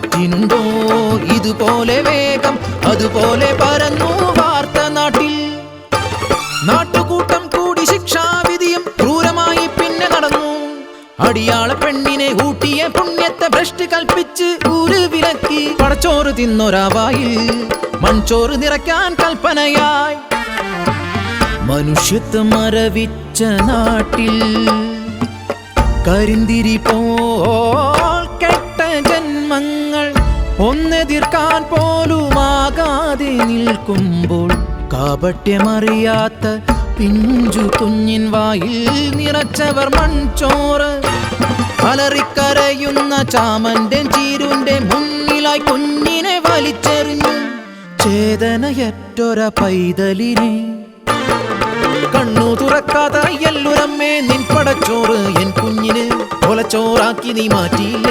കാറ്റിനുണ്ടോ ഇതുപോലെ വേഗം അതുപോലെ പരന്നു വാർത്ത നാട്ടിൽ. നാട്ടുകൂട്ടം കൂടി ശിക്ഷാവിധിയും ക്രൂരമായി പിന്നെ നടന്നു. അടിയാള പെണ്ണിനെ ഊട്ടിയ പുണ്യത്തെ ഭ്രഷ്ട് കൽപ്പിച്ച് ഊര് വിലക്കി. പടച്ചോറ് തിന്നൊരാവായിൽ മൺചോറ് നിറയ്ക്കാൻ കൽപ്പനയായി. മനുഷ്യത്വം മരവിച്ച നാട്ടിൽ കരിന്തിരി ജന്മങ്ങൾ ഒന്നെതിർക്കാൻ പോലുമാകാതെ നിൽക്കുമ്പോൾ കാപട്യമറിയാത്ത പിഞ്ചു കുഞ്ഞിൻ വായിൽ നിറച്ചവർ മൺചോറ് അലറിക്കരയുന്ന ചാമന്റെ ചീരുന്റെ മുന്നിലായി കുഞ്ഞിനെ വലിച്ചെറിഞ്ഞു. ചേതനയറ്റൊര പൈതലിനെ കണ്ണു തുറക്കാതെ എല്ലുരമ്മേ നിൻ പടച്ചോറ് എൻ കുഞ്ഞിന് കൊലച്ചോറാക്കി നീ മാറ്റിയില്ലേ?